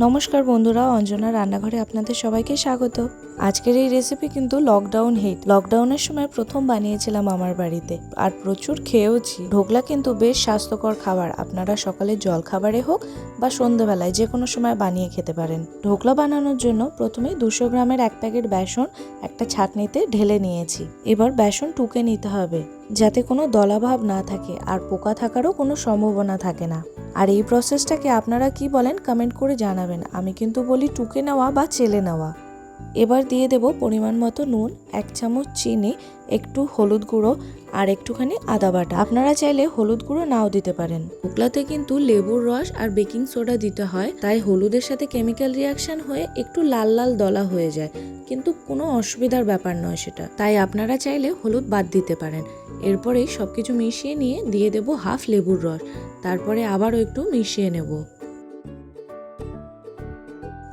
নমস্কার বন্ধুরা, অঞ্জনা রান্নাঘরে আপনাদের সবাইকে স্বাগত। আজকের এই রেসিপি কিন্তু লকডাউন হিট লকডাউনের সময় প্রথম বানিয়েছিলাম আমার বাড়িতে। আর প্রচুর খেয়েওছি। ঢোকলা কিন্তু বেশ স্বাস্থ্যকর খাবার। আপনারা সকালে জল খাবারে হোক বা সন্ধেবেলায় যে কোনো সময় বানিয়ে খেতে পারেন। ঢোকলা বানানোর জন্য প্রথমে দুশো গ্রামের এক প্যাকেট বেসন একটা ছাঁকনিতে ঢেলে নিয়েছি। এবার বেসন টুকে নিতে হবে। যাতে কোনো দলাভাব না থাকে আর পোকা থাকারও কোনো সম্ভাবনা থাকে না। আর এই প্রসেসটাকে আপনারা কি বলেন কমেন্ট করে জানাবেন। আমি কিন্তু বলি টুকে নেওয়া বা চেলে নেওয়া। এবার দিয়ে দেব পরিমাণ মতো নুন, এক চামচ চিনি, একটু হলুদ গুঁড়ো আর একটুখানি আদা বাটা। আপনারা চাইলে হলুদ গুঁড়ো নাও দিতে পারেন। ঢোকলাতে কিন্তু লেবুর রস আর বেকিং সোডা দিতে হয়, তাই হলুদের সাথে কেমিক্যাল রিয়াকশন হয়ে একটু লাল লাল দলা হয়ে যায়। কিন্তু কোনো অসুবিধার ব্যাপার নয় সেটা। তাই আপনারা চাইলে হলুদ বাদ দিতে পারেন। এরপরেই সব কিছু মিশিয়ে নিয়ে দিয়ে দেব হাফ লেবুর রস। তারপরে আবারও একটু মিশিয়ে নেব।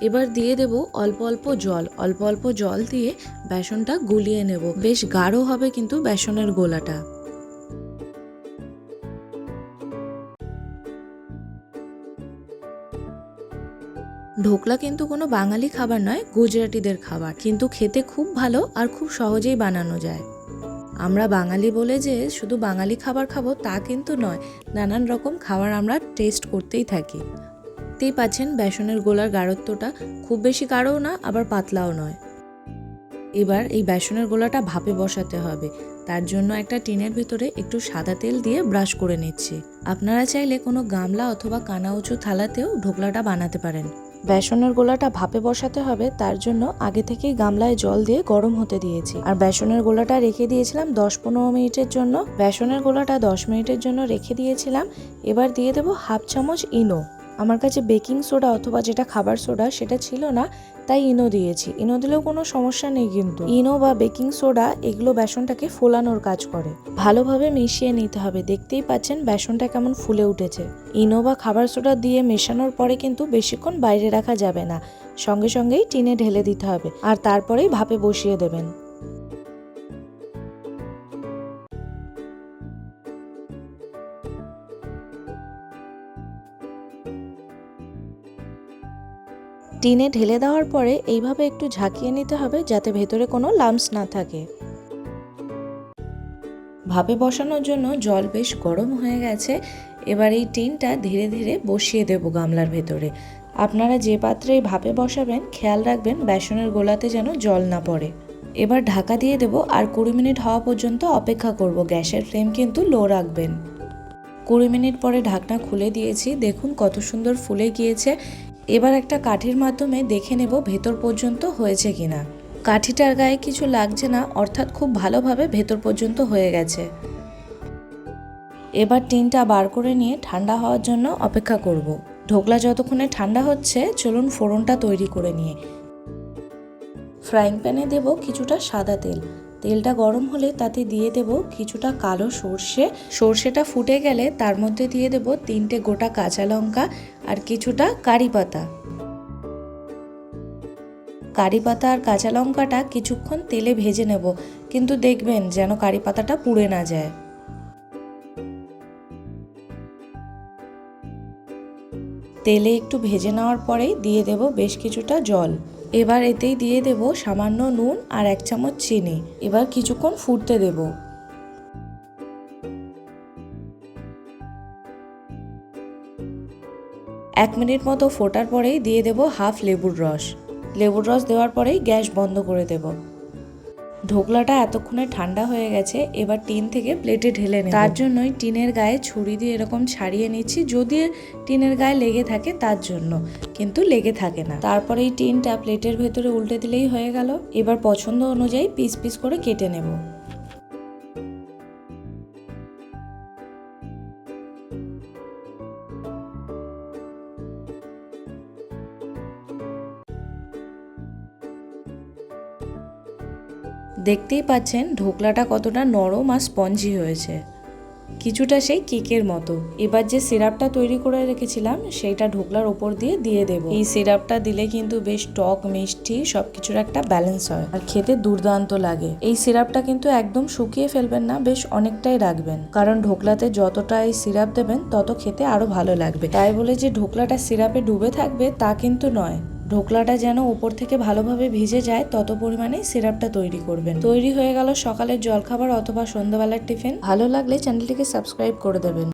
এবার দিয়ে দেব অল্প অল্প জল। অল্প অল্প জল দিয়ে বেসনটা গুলিয়ে নেব। বেশ গাঢ় হবে কিন্তু বেসনের গোলাটা। ঢোকলা কিন্তু কোনো বাঙালি খাবার নয়, গুজরাটিদের খাবার। কিন্তু খেতে খুব ভালো আর খুব সহজেই বানানো যায়। আমরা বাঙালি বলে যে শুধু বাঙালি খাবার খাব তা কিন্তু নয়, নানান রকম খাবার আমরা টেস্ট করতেই থাকি। দেখতেই পাচ্ছেন বেসনের গোলার গাঢ়ত্বটা। খুব বেশি গাঢ়ও না, আবার পাতলাও নয়। এবার এই বেসনের গোলাটা ভাপে বসাতে হবে। তার জন্য একটা টিনের ভিতরে একটু সাদা তেল দিয়ে ব্রাশ করে নিচ্ছি। আপনারা চাইলে কোনো গামলা অথবা কানা উঁচু থালাতেও ঢোকলাটা বানাতে পারেন। বেসনের গোলাটা ভাপে বসাতে হবে, তার জন্য আগে থেকেই গামলায় জল দিয়ে গরম হতে দিয়েছি। আর বেসনের গোলাটা রেখে দিয়েছিলাম দশ পনেরো মিনিটের জন্য। বেসনের গোলাটা দশ মিনিটের জন্য রেখে দিয়েছিলাম। এবার দিয়ে দেবো হাফ চামচ ইনো। আমার কাছে বেকিং সোডা অথবা যেটা খাবার সোডা সেটা ছিল না, তাই ইনো দিয়েছি। ইনো দিলেও কোনো সমস্যা নেই কিন্তু। ইনো বা বেকিং সোডা এগুলো বেসনটাকে ফোলানোর কাজ করে। ভালোভাবে মিশিয়ে নিতে হবে। দেখতেই পাচ্ছেন বেসনটা কেমন ফুলে উঠেছে। ইনো বা খাবার সোডা দিয়ে মেশানোর পরে কিন্তু বেশিক্ষণ বাইরে রাখা যাবে না। সঙ্গে সঙ্গেই টিনে ঢেলে দিতে হবে। আর তারপরেই ভাপে বসিয়ে দেবেন। টিনে ঢেলে দেওয়ার পরে এইভাবে একটু ঝাঁকিয়ে নিতে হবে যাতে ভেতরে কোনো লাম্পস না থাকে। ভাপে বসানোর জন্য জল বেশ গরম হয়ে গেছে। এবার এই টিনটা ধীরে ধীরে বসিয়ে দেব গামলার ভেতরে। আপনারা যে পাত্রে ভাপে বসাবেন, খেয়াল রাখবেন বেসনের গোলাতে যেন জল না পড়ে। এবার ঢাকা দিয়ে দেব আর কুড়ি মিনিট হওয়া পর্যন্ত অপেক্ষা করব। গ্যাসের ফ্লেম কিন্তু লো রাখবেন। কুড়ি মিনিট পরে ঢাকনা খুলে দিয়েছি। দেখুন কত সুন্দর ফুলে গিয়েছে। এবার একটা কাঠির মাধ্যমে দেখে নেব ভেতর পর্যন্ত হয়েছে কিনা। কাঠিটার গায়ে কিছু লাগছে না, অর্থাৎ খুব ভালোভাবে ভেতর পর্যন্ত হয়ে গেছে। এবার টিনটা বার করে নিয়ে ঠান্ডা হওয়ার জন্য অপেক্ষা করব। ঢোকলা যতক্ষণে ঠান্ডা হচ্ছে, চলুন ফোড়নটা তৈরি করে নিয়ে। ফ্রাইং প্যানে দেব কিছুটা সাদা তেল। তেলটা গরম হলে তাতে দিয়ে দেব কিছুটা কালো সর্ষে। সর্ষেটা ফুটে গেলে তার মধ্যে দিয়ে দেব তিনটে গোটা কাঁচা লঙ্কা আর কিছুটা কারি পাতা। কারি পাতা আর কাঁচা লঙ্কাটা কিছুক্ষণ তেলে ভেজে নেব, কিন্তু দেখবেন যেন কারি পাতাটা পুড়ে না যায়। তেলে একটু ভেজে নেওয়ার পরেই দিয়ে দেব বেশ কিছুটা জল। এবার এতেই দিয়ে দেব সামান্য নুন আর এক চামচ চিনি। এবার কিছুক্ষণ ফুটতে দেব। এক মিনিট মতো ফোটার পরেই দিয়ে দেব হাফ লেবুর রস। লেবুর রস দেওয়ার পরেই গ্যাস বন্ধ করে দেব। ঢোকলাটা এতক্ষণে ঠান্ডা হয়ে গেছে, এবার টিন থেকে প্লেটে ঢেলে নেব। তার জন্যই টিনের গায়ে ছুরি দিয়ে এরকম ছাড়িয়ে নিচ্ছি, যদি টিনের গায়ে লেগে থাকে তার জন্য, কিন্তু লেগে থাকে না। তারপরে এই টিনটা প্লেটের ভেতরে উল্টে দিলেই হয়ে গেল। এবার পছন্দ অনুযায়ী পিস পিস করে কেটে নেব। দেখতেই পাচ্ছেন ঢোকলাটা কতটা নরম আর স্পঞ্জি হয়েছে। কিছুটা সেই কেকের মতো। এবার যে সিরাপটা তৈরি করে রেখেছিলাম, সেইটা ঢোকলার ওপর দিয়ে দিয়ে দেব। এই সিরাপটা দিলে কিন্তু বেশ টক, মিষ্টি সব কিছুর একটা ব্যালেন্স হয় আর খেতে দুর্দান্ত লাগে। এই সিরাপটা কিন্তু একদম শুকিয়ে ফেলবেন না, বেশ অনেকটাই রাখবেন। কারণ ঢোকলাতে যতটা এই সিরাপ দেবেন, তত খেতে আরও ভালো লাগবে। তাই বলে যে ঢোকলাটা সিরাপে ডুবে থাকবে, তা কিন্তু নয়। ঢোকলাটা যেন উপর থেকে ভালোভাবে ভিজে যায়, তত পরিমাণে সিরাপটা তৈরি করবেন। তৈরি হয়ে গেল সকালের জলখাবার অথবা সন্ধ্যাবেলার টিফিন। ভালো লাগলে চ্যানেলটিকে সাবস্ক্রাইব করে দেবেন।